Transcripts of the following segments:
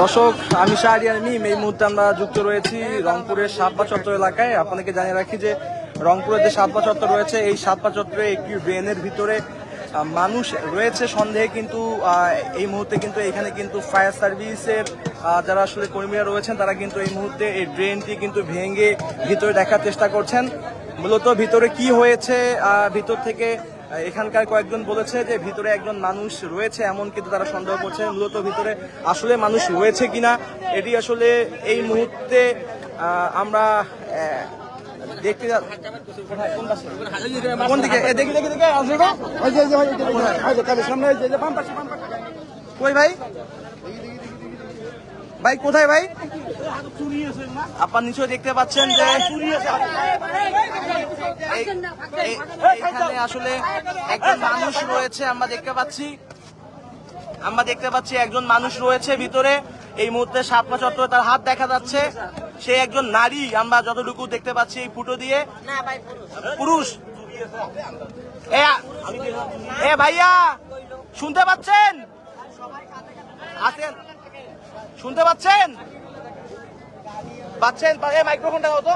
দর্শক, আমি শাহরিয়ার মিম। এই মুহূর্তে আমরা যুক্ত রয়েছি রংপুরের সাতপা চত্বর এলাকায়। আপনাদেরকে জানিয়ে রাখি যে রংপুরের যে সাতপা চত্বর রয়েছে, এই সাতপা চত্বরে একটি ড্রেনের ভিতরে মানুষ রয়েছে সন্দেহে কিন্তু এই মুহূর্তে কিন্তু এখানে কিন্তু ফায়ার সার্ভিসের যারা আসলে কর্মীরা রয়েছেন, তারা কিন্তু এই মুহূর্তে এই ড্রেনটি কিন্তু ভেঙে ভিতরে দেখার চেষ্টা করছেন। মূলত ভিতরে কি হয়েছে ভিতর থেকে এখানকার কয়েকজন বলেছে যে ভিতরে একজন মানুষ রয়েছে এমন কিন্তু তারা সন্দেহ করছে মূলত ভিতরে আসলে মানুষ রয়েছে কিনা এটি আসলে এই মুহূর্তে আমরা দেখতে কোন দিকে দেখি দেখি দেখে আসবে? কই ভাই ভাই, কোথায় ভাই? আপনার নিশ্চয়ই দেখতে পাচ্ছেন যে এই- আসলে একজন মানুষ রয়েছে, আমরা দেখতে পাচ্ছি। আমরা দেখতে পাচ্ছি একজন মানুষ রয়েছে ভিতরে। এই মুহূর্তে সাতমা চত্বরে তার হাত দেখা যাচ্ছে। সে একজন নারী, আমরা যতটুকু দেখতে পাচ্ছি এই ফুটো দিয়ে। পুরুষ। এ ভাইয়া, শুনতে পাচ্ছেন? আছেন শুনতে পাচ্ছেন? পাচ্ছেন? মাইক্রোফোনটা দাও তো।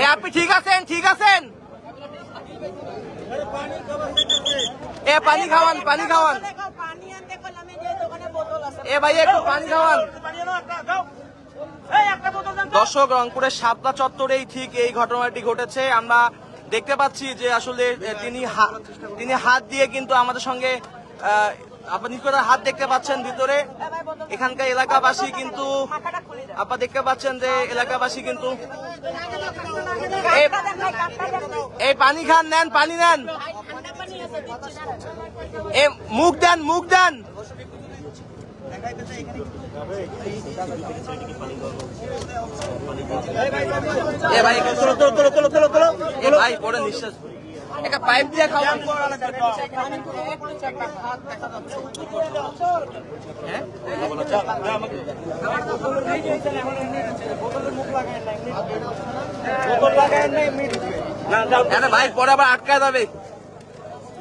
এ আপনি ঠিক আছেন? ঠিক আছেন? এ পানি খাওয়ান পানি খাওয়ান। এ ভাই একটু পানি খাওয়ান। দর্শক রংপুরের সাতটা চত্বরেই ঠিক এই ঘটনাটি ঘটেছে। আমরা দেখতে পাচ্ছি যে আসলে তিনি তিনি হাত দিয়ে কিন্তু আমাদের সঙ্গে আপনি করে হাত দেখতে পাচ্ছেন ভিতরে। এখানকার এলাকাবাসী কিন্তু আপনারা দেখতে পাচ্ছেন যে এলাকাবাসী কিন্তু এই- পানি খান, নেন, পানি নেন। এ, মুখ দেন মুখ দেন। এ ভাই তোলো তোলো তোলো তোলো তোলো তোলো। এ ভাই পরে নিঃশ্বাস একটা পাইপ দিয়ে খাওয়ান হ্যাঁ? আরে ভাই পরে আবার আটকায় যাবে।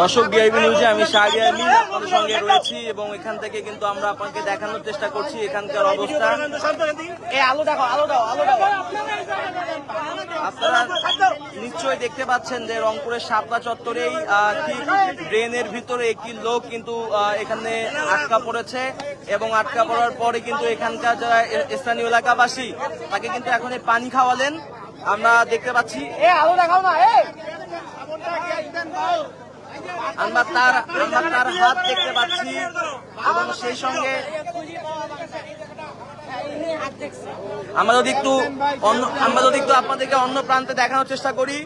দর্শক বিআইবি নিউজে আমি শাহরিয়া আলী আপনাদের সঙ্গে রয়েছি এবং এখান থেকে কিন্তু আমরা আপনাকে দেখানোর চেষ্টা করছি এখানকার অবস্থা। আপনারা নিশ্চয়ই দেখতে পাচ্ছেন যে রংপুরের শাপলা চত্বরেই ঠিক ড্রেনের ভিতরে একটি লোক কিন্তু এখানে আটকা পড়েছে এবং আটকা পড়ার পরে কিন্তু এখানকার যারা স্থানীয় এলাকাবাসী তাকে কিন্তু এখন এই পানি খাওয়ালেন। আমরা দেখতে পাচ্ছি। আমরা তার আমরা তার হাত দেখতে পাচ্ছি এবং সেই সঙ্গে আমরা যদি একটু অন্য আমরা যদি একটু আপনাদেরকে অন্য প্রান্তে দেখানোর চেষ্টা করি।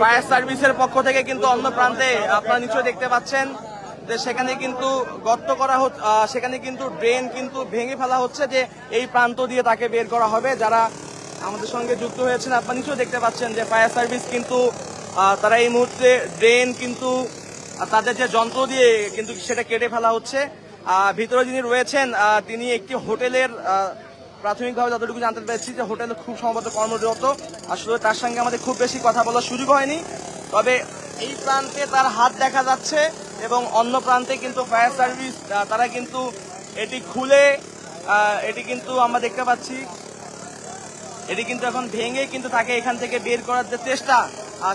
ফায়ার সার্ভিসের পক্ষ থেকে কিন্তু অন্য প্রান্তে আপনারা নিশ্চয়ই দেখতে পাচ্ছেন। যে সেখানে কিন্তু গর্ত করা হচ্ছে সেখানে কিন্তু ড্রেন কিন্তু ভেঙে ফেলা হচ্ছে যে এই প্রান্ত দিয়ে তাকে বের করা হবে। যারা আমাদের সঙ্গে যুক্ত হয়েছেন, আপনারা নিশ্চয়ই দেখতে পাচ্ছেন যে ফায়ার সার্ভিস কিন্তু তারা এই মুহূর্তে ড্রেন কিন্তু তাদের যে যন্ত্র দিয়ে কিন্তু সেটা কেটে ফেলা হচ্ছে। ভিতরে যিনি রয়েছেন তিনি একটি হোটেলের প্রাথমিকভাবে যতটুকু জানতে পেরেছি যে হোটেলে খুব সম্ভবত কর্মরত। আসলে তার সঙ্গে আমাদের খুব বেশি কথা বলার সুযোগ হয়নি। তবে এই প্রান্তে তার হাত দেখা যাচ্ছে। এবং অন্য প্রান্তে কিন্তু ফায়ার সার্ভিস তারা কিন্তু এটি খুলে এটি কিন্তু আমরা দেখতে পাচ্ছি। এটি কিন্তু এখন ভেঙে কিন্তু তাকে এখান থেকে বের করার যে চেষ্টা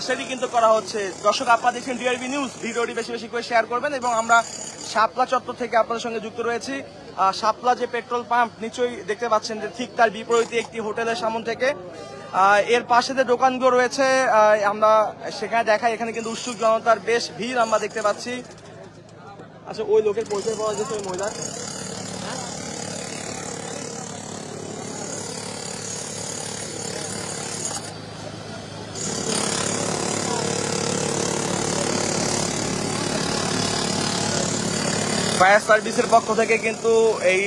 সেটি কিন্তু করা হচ্ছে। দর্শক, আপনারা দেখছেন ডিআরবি নিউজ ভিডিওটি বেশি বেশি করে শেয়ার করবেন এবং আমরা শাপলা চত্বর থেকে আপনাদের সঙ্গে যুক্ত রয়েছি। শাপলা যে পেট্রোল পাম্প, নিশ্চয়ই দেখতে পাচ্ছেন যে ঠিক তার বিপরীতে একটি হোটেলের সামন থেকে। এর পাশে যে দোকানগুলো রয়েছে আমরা সেখানে দেখাই। এখানে কিন্তু উৎসুক জনতার বেশ ভিড় আমরা দেখতে পাচ্ছি। আচ্ছা ওই লোকের পরিচয় পাওয়া যেত ওই মহিলার? ফায়ার সার্ভিসের পক্ষ থেকে কিন্তু এই,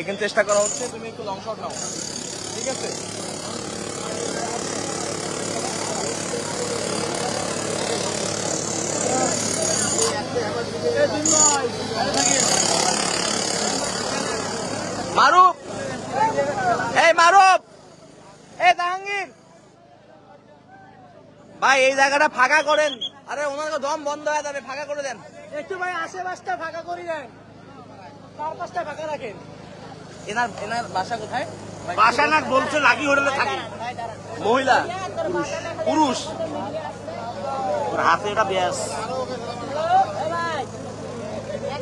এখানে চেষ্টা করা হচ্ছে। তুমি একটু লং শট নাও। ঠিক আছে? মারুফ! এই মারুফ! এই জাহাঙ্গীর! ভাই এই জায়গাটা ফাঁকা করেন। আরে ওনার দম বন্ধ হয়ে যাবে ফাঁকা করে দেন। একটু ভাই আশেপাশটা ফাঁকা করি দেন। চার পাঁচটা ফাঁকা রাখেন। এনার এনার বাসা কোথায়? বাসা না বলছে লাগি হোটেলে থাকে। মহিলা পুরুষ। ওর হাতে এটা ব্যাস একবার খালি তোর বাসা ডাকো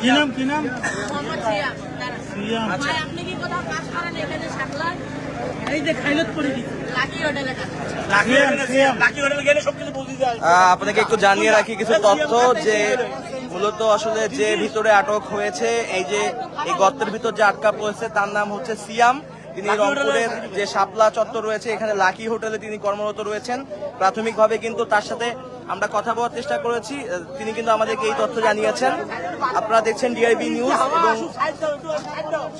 কি নাম কি নাম? আপনি কি কোথাও কাজ করেন এখানে সাকলায় আপনাকে একটু জানিয়ে রাখি কিছু তথ্য যে মূলত আসলে যে ভিতরে আটক হয়েছে এই যে এই গর্তের ভিতর যে আটকা পড়েছে তার নাম হচ্ছে সিয়াম। তিনি রংপুরের যে শাপলা চত্বর রয়েছে এখানে লাকি হোটেলে তিনি কর্মরত রয়েছেন। প্রাথমিকভাবে কিন্তু তার সাথে আমরা কথা বলার চেষ্টা করেছি তিনি কিন্তু আমাদেরকে এই তথ্য জানিয়েছেন আপনারা দেখছেন ডিআইবি নিউজ এবং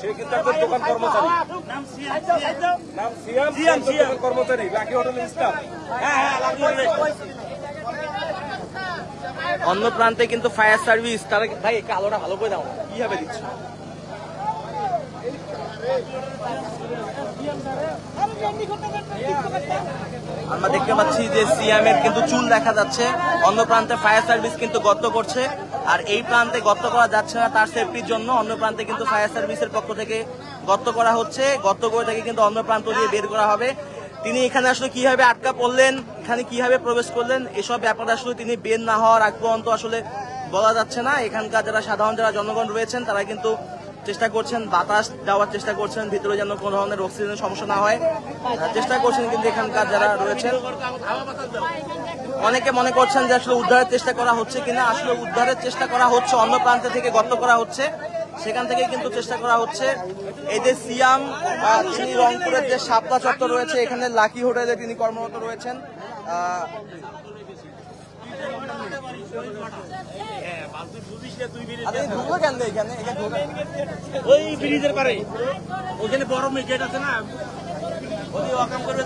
সে কিন্তু একজন দোকান কর্মচারী নাম সিয়াম সিয়াম নাম সিয়াম সিয়াম, সে একজন দোকান কর্মচারী লাকি হোটেল স্টাফ হ্যাঁ হ্যাঁ লাকি অন্য প্রান্তে কিন্তু ফায়ার সার্ভিস তারা ভাই একটু আলোটা ভালো করে দাও কীভাবে দিচ্ছ আমরা দেখতে পাচ্ছি যে সিএমের কিন্তু চুল দেখা যাচ্ছে। অন্য প্রান্তে ফায়ার সার্ভিস কিন্তু গর্ত করছে। আর এই প্রান্তে গর্ত করা যাচ্ছে না তার সেফটির জন্য। অন্য প্রান্তে কিন্তু ফায়ার সার্ভিসের পক্ষ থেকে গর্ত করা হচ্ছে। গর্ত করে থেকে কিন্তু অন্য প্রান্ত দিয়ে বের করা হবে। তিনি এখানে আসলে কীভাবে আটকা পড়লেন, এখানে কীভাবে প্রবেশ করলেন, এসব ব্যাপারে আসলে তিনি বের না হওয়ার আগ পর্যন্ত আসলে বলা যাচ্ছে না। এখানকার যারা সাধারণ, যারা জনগণ রয়েছেন, তারা কিন্তু চেষ্টা করছেন বাতাস দেওয়ার চেষ্টা করছেন ভিতরে যেন কোনো ধরনের অক্সিজেনের সমস্যা না হয়। চেষ্টা করছেন কিন্তু এখানকার যারা রয়েছেন অনেকে মনে করছেন যে আসলে উদ্ধারের চেষ্টা করা হচ্ছে কিনা আসলে উদ্ধারের চেষ্টা করা হচ্ছে অন্য প্রান্তে থেকে গর্ত করা হচ্ছে। সেখান থেকে কিন্তু চেষ্টা করা হচ্ছে। এই যে সিয়াম তিনি রংপুরের যে শাপলা চত্বর রয়েছে এখানে লাকি হোটেলে তিনি কর্মরত রয়েছেন। আহ, ওই ব্রিজের পারে। ওখানে বড় গেট আছে না? ওই ওয়াকাম করবে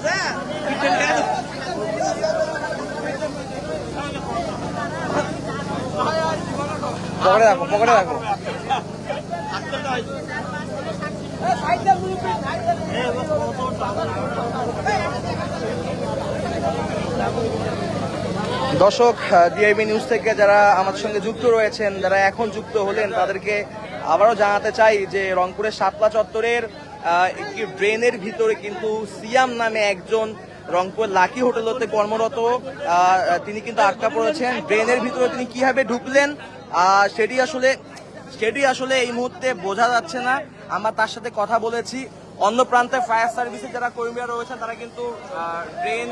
পকেটে রাখো পকেটে রাখো। দর্শক ডিআইবি নিউজ থেকে যারা আমাদের সঙ্গে যুক্ত রয়েছেন, যারা এখন যুক্ত হলেন, তাদেরকে আবারও জানাতে চাই যে রংপুরের সাতলা চত্বরের একটি ড্রেনের ভিতরে কিন্তু সিয়াম নামে একজন রংপুর লাকি হোটেলতে কর্মরত তিনি কিন্তু আটকা পড়েছেন। ড্রেনের ভিতরে তিনি কীভাবে ঢুকলেন সেটি আসলে সেটি আসলে এই মুহূর্তে বোঝা যাচ্ছে না। আমরা তার সাথে কথা বলেছি। অন্য প্রান্তে ফায়ার সার্ভিসে যারা কর্মীরা রয়েছেন তারা কিন্তু ড্রেন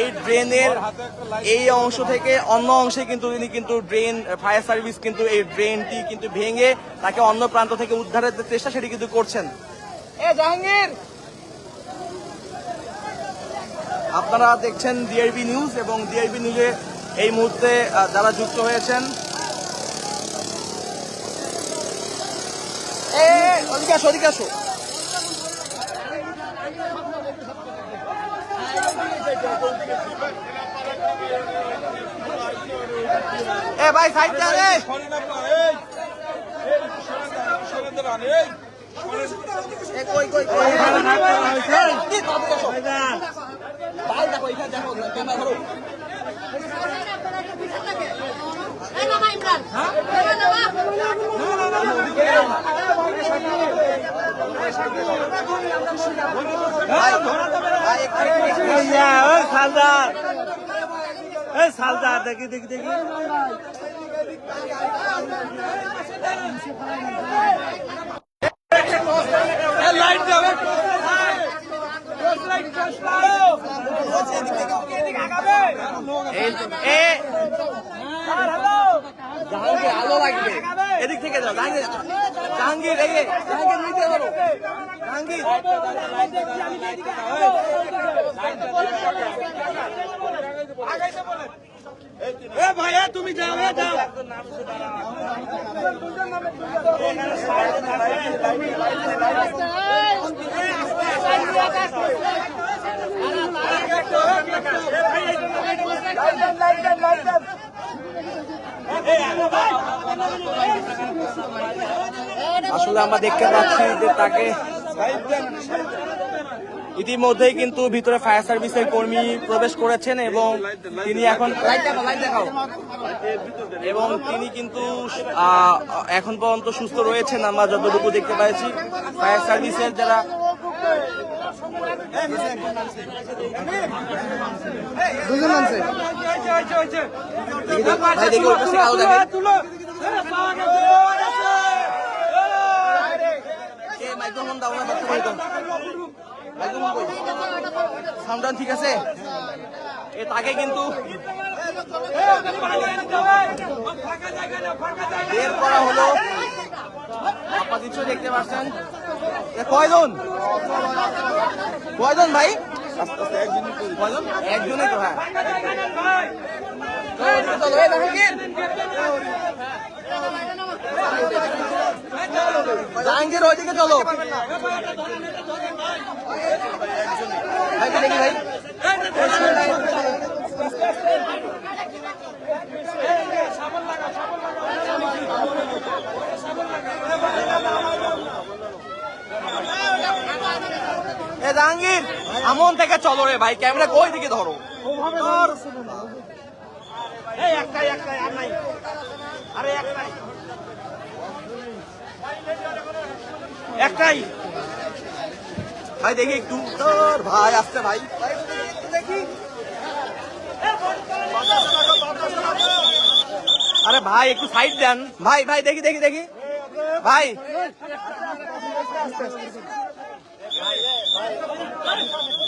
এই ড্রেনের এই অংশ থেকে অন্য অংশে কিন্তু তিনি কিন্তু ড্রেন ফায়ার সার্ভিস কিন্তু এই ড্রেনটি কিন্তু ভেঙে তাকে অন্য প্রান্ত থেকে উদ্ধারের চেষ্টা সেটি কিন্তু করছেন। এ জাহাঙ্গীর! আপনারা দেখছেন ডিআইবি নিউজ এবং ডিআইবি নিউজে এই মুহূর্তে যারা যুক্ত হয়েছেন। এ, ওদিকে আসো ওদিকে আসো এ ভাই সাইড দে রে শোনেন আপনারা এই এই শোনেন দেন এই এ কই কই কই ভাই দেখো এখানে দেখো ক্যামেরা ধরো সালদার এই সালদার দেখি দেখি দেখি এই এ জাহাঙ্গীর আলো লাগবে যাও জাহাঙ্গীর জাহাঙ্গীর এই জাহাঙ্গীর নিতে পারো জাহাঙ্গীর। এ ভাইয়া তুমি যাও এ যাও। আসলে আমরা দেখতে পাচ্ছি যে তাকে ইতিমধ্যেই কিন্তু ভিতরে ফায়ার সার্ভিসের কর্মী প্রবেশ করেছেন এবং তিনি এখন এবং তিনি কিন্তু আহ, এখন পর্যন্ত সুস্থ রয়েছেন আমরা যতটুকু দেখতে পাচ্ছি ফায়ার সার্ভিসের যারা দেখি ওর কাছে আলো দেখে এ মাইক্রোফোন দাও। না বর্তমানে তো মাইক্রোফোন কই? সাউন্ড ডাউন ঠিক আছে? এ, তাকে কিন্তু বের করা হলো। আপনার দেখতে পাচ্ছেন। কয়জন? কয়জন ভাই? কয়জন? একজনই তো হ্যাঁ। চলো। জাহাঙ্গীর ওইদিকে চলো। ভাই দেখি ভাই। এ জাহাঙ্গীর আমন থেকে চলো রে ভাই ক্যামেরা কই দিকে ধরো? আর নাই। একটাই ভাই, দেখি একটু। তোর ভাই আসছে ভাই। আরে ভাই, একটু সাইড দেন। ভাই ভাই, দেখি দেখি দেখি। ভাই ভাই।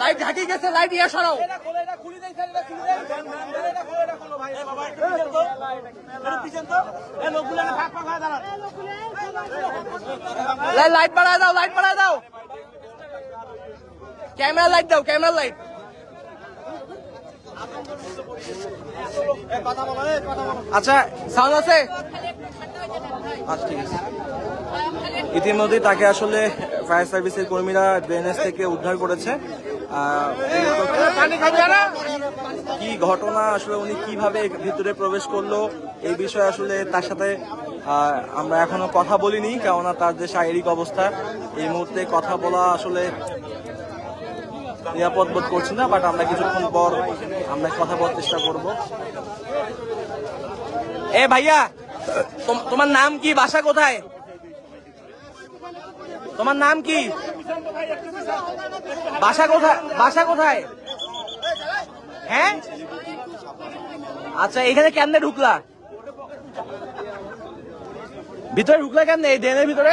লাইট ঢাকি গেছে লাইট ইয়ে সরাও। লাইট বাড়ায় দাও লাইট বাড়ায় দাও। ক্যামেরা লাইট দাও ক্যামেরা লাইট। আচ্ছা সাউন্ড আছে? আচ্ছা ঠিক আছে। ইতিমধ্যে তাকে আসলে ফায়ার সার্ভিসের কর্মীরা ড্রেনেজ থেকে উদ্ধার করেছে। কি ঘটনা আসলে উনি কীভাবে ভিতরে প্রবেশ করল? এই বিষয়ে আসলে তার সাথে আমরা এখনও কথা বলিনি, কেননা তার যে শারীরিক অবস্থা, এই মুহূর্তে কথা বলা আসলে নিরাপদ বোধ করছি না বাট আমরা কিছুক্ষণ পর আমরা কথা বলার চেষ্টা করব। এ ভাইয়া তোম- তোমার নাম কি? বাসা কোথায়? তোমার নাম কি? বাসা কোথায়? বাসা কোথায়? হ্যাঁ? আচ্ছা এখানে কেমনে ঢুকলা? ভিতরে ঢুকলা কেমনে? এই ড্রেনের ভিতরে?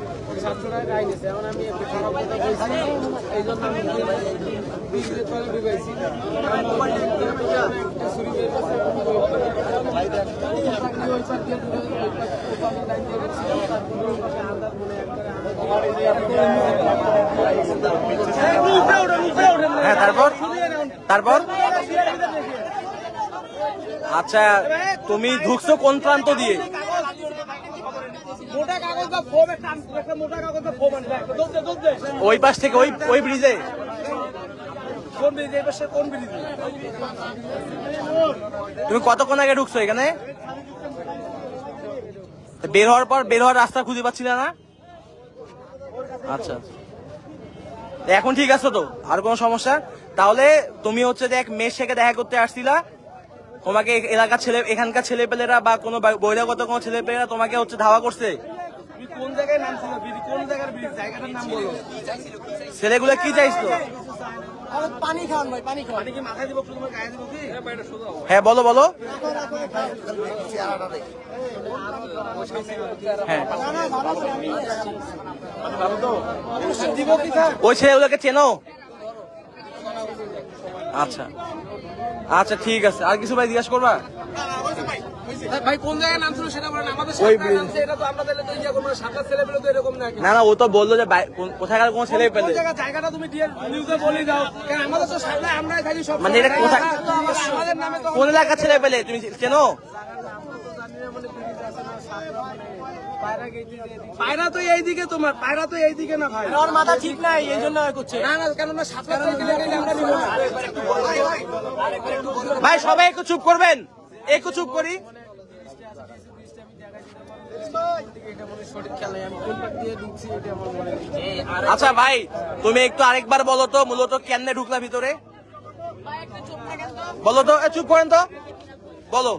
হ্যাঁ তারপর? তারপর? আচ্ছা তুমি ঢুকছো কোন প্রান্ত দিয়ে? ওই পাশ থেকে ওই ওই ব্রিজে। কোন ব্রিজ? এই পাশে কোন ব্রিজ? তুমি কতক্ষণ আগে ঢুকছো এখানে? বের হওয়ার পর বের হওয়ার রাস্তা খুঁজে পাচ্ছিলে না? আচ্ছা। এখন ঠিক আছে তো? আর কোনো সমস্যা? তাহলে তুমি হচ্ছে যে এক মেয়ের সাথে দেখা করতে আসছিলা। তোমাকে এলাকার ছেলে এখানকার ছেলেপেলেরা বা কোনো বহিরাগত কোনো ছেলেপেলেরা তোমাকে হচ্ছে ধাওয়া করছে? ছেলেগুলো কি চাইছিল? পানি খাওয়ান ভাই পানি খাওয়ান। কি মাথায় দিব গায়ে দিব কি? হ্যাঁ বলো বলো। হ্যাঁ। দিব কি ওই ছেলেগুলোকে চেনো? আচ্ছা। আচ্ছা ঠিক আছে। আর কিছু ভাই জিজ্ঞাসা করবা? ভাই কোন জায়গায় নামছিল সেটা বলেন আমাদের ওই সামনে এটা তো আমরা তাহলে তো ইয়া করব না সাতটা ছেলে পেলে তো এরকম না না না ও তো বলল যে কোন- কোথাকার কোন ছেলে পেলে? জায়গাটা তুমি দিয়ে নিউজে বলে দাও। কারণ আমাদের তো সামনে আমরাই থাকি সব মানে এটা কোথায়- আমাদের- আমাদের নামে তো কোন এলাকার ছেলে পেলে? তুমি চেনো পায়রা তো এইদিকে তোমার পায়রা তো এইদিকে না ভাই। ওর মাথা ঠিক নাই এই জন্য করছে। না না কেন সাতটা গেলে না। ভাই সবাই একটু চুপ করবেন। একটু চুপ করি সঠিক খেলা আমি কোনটা দিয়ে ঢুকছি এটা আমার মনে নেই আচ্ছা ভাই, তুমি একটু আরেকবার বলো তো, মূলত কেমনে ঢুকলা ভিতরে? বলো তো চুপ করেন তো। বলো।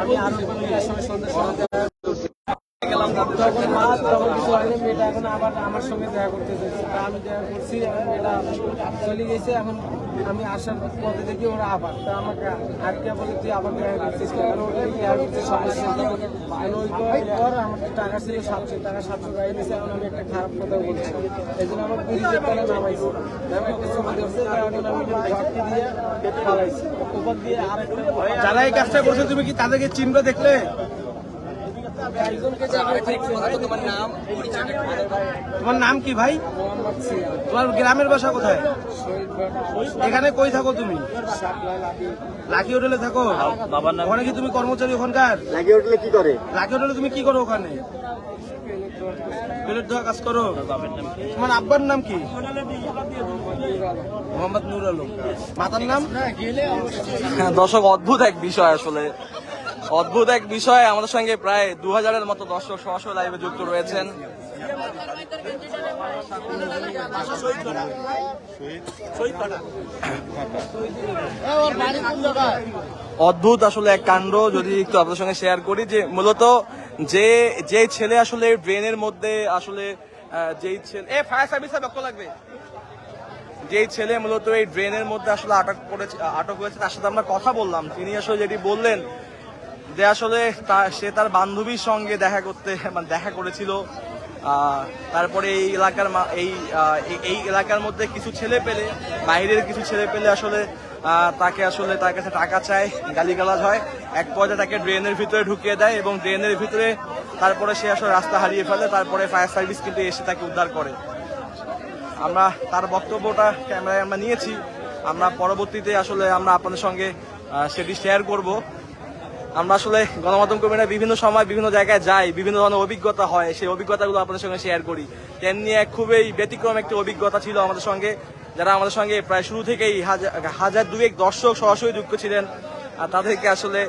আমি মেয়ের সঙ্গে সন্ধ্যের সময় দেখা করছি। তখন এখন আবার আমার সঙ্গে দেখা করতে তা আমি দেখা করছি চলে এখন আমি দেখি ওরা আবার। তা আমাকে আবার ওটা টাকা টাকা সাতশো দিয়েছে আমি খারাপ কথা বলছি এই জন্য আমার আমি যারা এই কাজটা করছে, তুমি কি তাদেরকে চিনবে দেখলে একজনকে যে আমরা দেখছি তোমার নাম কি ভাই? তোমার গ্রামের বাসা কোথায়? এখানে কই থাকো তুমি? লাকি হোটেলে থাকো? ওখানে কি তুমি কর্মচারী ওখানকার? লাগি হোটেলে কি করে? লাকি হোটেলে তুমি কি করো ওখানে? প্লেট ধোয়া কাজ করো? তোমার আব্বার নাম কি? মোহাম্মদ নুর আলম। মাতার নাম? হ্যাঁ, দর্শক অদ্ভুত এক বিষয় আসলে। অদ্ভুত এক বিষয়, আমাদের সঙ্গে প্রায় দু হাজারের মতো দর্শক সরাসরি লাইভে যুক্ত রয়েছেন। অদ্ভুত আসলে এক কাণ্ড, যদি একটু আপনাদের সঙ্গে শেয়ার করি যে মূলত যে যে ছেলে আসলে ব্রেনের মধ্যে আসলে যেই ছেলে এ, ফায়ার সার্ভিসে লাগবে। যেই ছেলে মূলত এই ড্রেনের মধ্যে আসলে আটক করেছে আটক হয়েছে, তার সাথে আমরা কথা বললাম। তিনি আসলে যেটি বললেন যে আসলে সে তার বান্ধবীর সঙ্গে দেখা করতে মানে দেখা করেছিল। তারপরে এই এলাকার এই- এই এলাকার মধ্যে কিছু ছেলে পেলে, বাইরের কিছু ছেলে পেলে আসলে তাকে আসলে তার কাছে টাকা চায়, গালিগালাজ হয়। এক পর্যায়ে তাকে ড্রেনের ভিতরে ঢুকিয়ে দেয় এবং ড্রেনের ভিতরে তারপরে সে আসলে রাস্তা হারিয়ে ফেলে, তারপরে ফায়ার সার্ভিস কিন্তু এসে তাকে উদ্ধার করে। আমরা তার বক্তব্যটা ক্যামেরায় আমরা নিয়েছি। আমরা পরবর্তীতে আসলে আমরা আপনাদের সঙ্গে সেটি শেয়ার করব। আমরা আসলে গণমাধ্যম কর্মীরা বিভিন্ন সময় বিভিন্ন জায়গায় যাই, বিভিন্ন ধরনের অভিজ্ঞতা হয়। সেই অভিজ্ঞতাগুলো আপনাদের সঙ্গে শেয়ার করি। তেমনি এক খুবই ব্যতিক্রম একটি অভিজ্ঞতা ছিল আমাদের সঙ্গে। যারা আমাদের সঙ্গে প্রায় শুরু থেকেই হাজার হাজার দুয়েক দর্শক সরাসরি যুক্ত ছিলেন, আর তাদেরকে আসলে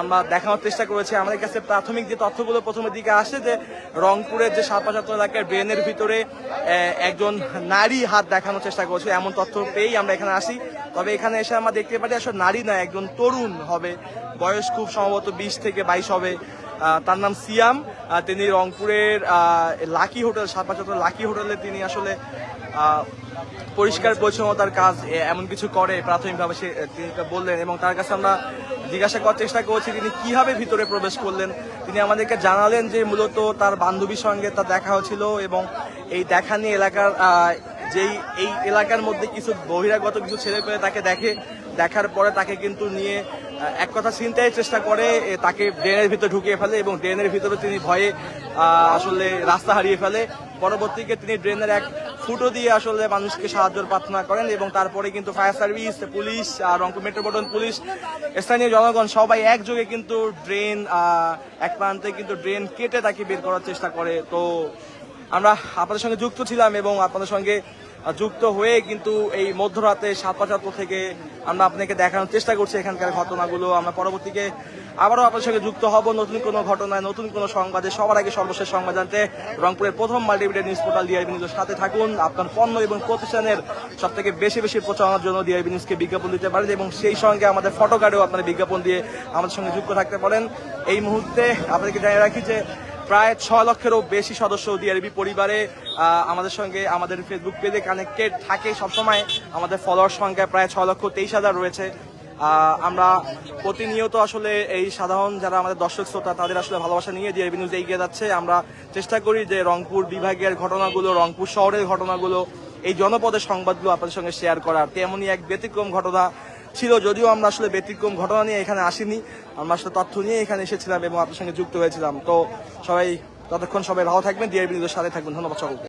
আমরা দেখানোর চেষ্টা করেছি। আমাদের কাছে প্রাথমিক যে তথ্যগুলো প্রথমের দিকে আসে যে রংপুরের যে সাত পঁচাত্তর এলাকার ব্রেনের ভিতরে একজন নারী হাত দেখানোর চেষ্টা করেছে। এমন তথ্য পেয়েই আমরা এখানে আসি। তবে এখানে এসে আমরা দেখতে পারি, আসলে নারী না, একজন তরুণ হবে। বয়স খুব সম্ভবত বিশ থেকে বাইশ হবে। তার নাম সিয়াম। তিনি রংপুরের লাকি হোটেল সাত পঁচাত্তর লাকি হোটেলে তিনি আসলে পরিষ্কার পরিচ্ছন্নতার কাজ এমন কিছু করে প্রাথমিকভাবে সে, তিনি বললেন। এবং তার কাছে আমরা জিজ্ঞাসা করার চেষ্টা করেছি, তিনি কীভাবে ভিতরে প্রবেশ করলেন? তিনি আমাদেরকে জানালেন যে মূলত তার বান্ধবীর সঙ্গে তার দেখা হয়েছিল এবং এই দেখা নিয়ে এলাকার যেই, এই এলাকার মধ্যে কিছু বহিরাগত কিছু ছেলে পেলে তাকে দেখে, দেখার পরে তাকে কিন্তু নিয়ে এক কথা চিন্তায় চেষ্টা করে তাকে ড্রেনের ভিতরে ঢুকিয়ে ফেলে এবং ড্রেনের ভিতরে তিনি ভয়ে আসলে রাস্তা হারিয়ে ফেলে। পরবর্তীকে তিনি ড্রেনের এক ফুটো দিয়ে আসলে মানুষকে সাহায্য প্রার্থনা করেন এবং তারপরে কিন্তু ফায়ার সার্ভিস, পুলিশ আর রংপুর মেট্রোপলিটন পুলিশ, স্থানীয় জনগণ সবাই একযোগে কিন্তু ড্রেন এক প্রান্তে কিন্তু ড্রেন কেটে তাকে বের করার চেষ্টা করে। তো আমরা আপনাদের সঙ্গে যুক্ত ছিলাম এবং আপনাদের সঙ্গে যুক্ত হয়ে কিন্তু এই মধ্যরাতে সাত পঁচাত্তর থেকে আমরা আপনাকে দেখানোর চেষ্টা করছি এখানকার ঘটনাগুলো। আমরা পরবর্তীকে আবারও আপনার সঙ্গে যুক্ত হব নতুন কোনো ঘটনায়, নতুন কোনো সংবাদে। সবার আগে সর্বশেষ সংবাদ জানতে রংপুরের প্রথম মাল্টিমিডিয়া নিউজ পোর্টাল ডিআইবি নিউজের সাথে থাকুন। আপনার পণ্য এবং প্রতিষ্ঠানের সব থেকে বেশি বেশি প্রচারণার জন্য ডিআইবি নিউজকে বিজ্ঞাপন দিতে পারেন এবং সেই সঙ্গে আমাদের ফটো কার্ডেও আপনারা বিজ্ঞাপন দিয়ে আমাদের সঙ্গে যুক্ত থাকতে পারেন। এই মুহূর্তে আপনাদেরকে জানিয়ে রাখি যে প্রায় ছয় লক্ষেরও বেশি সদস্য ডিআরবি পরিবারে আমাদের সঙ্গে আমাদের ফেসবুক পেজে কানেক্টেড থাকে। সবসময় আমাদের ফলোয়ার সংখ্যা প্রায় ছয় লক্ষ তেইশ হাজার রয়েছে। আমরা প্রতিনিয়ত আসলে এই সাধারণ যারা আমাদের দর্শক শ্রোতা, তাদের আসলে ভালোবাসা নিয়ে ডিআরবি নিউজ এগিয়ে যাচ্ছে। আমরা চেষ্টা করি যে রংপুর বিভাগের ঘটনাগুলো, রংপুর শহরের ঘটনাগুলো, এই জনপদের সংবাদগুলো আপনাদের সঙ্গে শেয়ার করার। তেমনই এক ব্যতিক্রম ঘটনা ছিল, যদিও আমরা আসলে ব্যতিক্রম ঘটনা নিয়ে এখানে আসিনি। আমরা আসলে তথ্য নিয়ে এখানে এসেছিলাম এবং আপনার সঙ্গে যুক্ত হয়েছিলাম। তো সবাই, ততক্ষণ সবাই ভালো থাকবেন ডিআইবি নিউজের সাথে থাকবেন। ধন্যবাদ সকলকে।